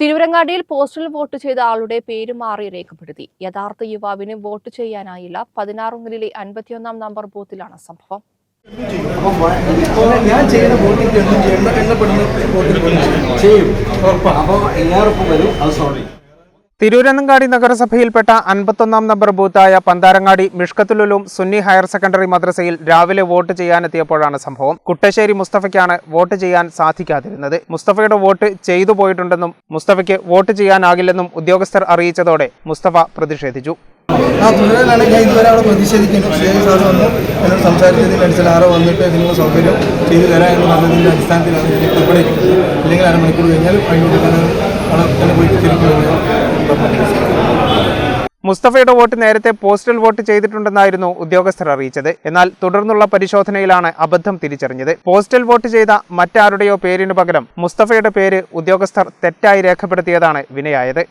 തിരുവരങ്ങാടിയിൽ postal vote ചെയ്ത ആളുടെ പേര് മാറി രേഖപ്പെടുത്തി. യഥാർത്ഥ യുവാവിന് വോട്ട് ചെയ്യാനായില്ല. പതിനാറുങ്ങലിലെ അൻപത്തിയൊന്നാം നമ്പർ ബൂത്തിലാണ് സംഭവം. ഞാൻ ചെയ്യുന്ന വോട്ടിംഗ് ചെയ്യും. അപ്പോൾ എല്ലാവർക്കും വരും. അത് സോൾവ് ചെയ്യും തിരൂരങ്ങാടി നഗരസഭയിൽപ്പെട്ട അൻപത്തൊന്നാം നമ്പർ ബൂത്തായ പന്താരങ്ങാടി മിഷ്കത്തുലുലും സുന്നി ഹയർ സെക്കൻഡറി മദ്രസയിൽ രാവിലെ വോട്ട് ചെയ്യാനെത്തിയപ്പോഴാണ് സംഭവം. കുട്ടശ്ശേരി മുസ്തഫയ്ക്കാണ് വോട്ട് ചെയ്യാൻ സാധിക്കാതിരുന്നത്. മുസ്തഫയുടെ വോട്ട് ചെയ്തു പോയിട്ടുണ്ടെന്നും മുസ്തഫയ്ക്ക് വോട്ട് ചെയ്യാനാകില്ലെന്നും ഉദ്യോഗസ്ഥർ അറിയിച്ചതോടെ മുസ്തഫ പ്രതിഷേധിച്ചു. ആ വന്നിട്ട് സൗകര്യം ഇവിടെ പോയി മുസ്തഫയുടെ വോട്ട് നേരത്തെ പോസ്റ്റൽ വോട്ട് ചെയ്തിട്ടുണ്ടെന്നായിരുന്നു ഉദ്യോഗസ്ഥർ അറിയിച്ചത്. എന്നാൽ തുടർന്നുള്ള പരിശോധനയിലാണ് അബദ്ധം തിരിച്ചറിഞ്ഞത്. പോസ്റ്റൽ വോട്ട് ചെയ്ത മറ്റാരുടെയോ പേരിനു പകരം മുസ്തഫയുടെ പേര് ഉദ്യോഗസ്ഥർ തെറ്റായി രേഖപ്പെടുത്തിയതാണ് വിനയായത്.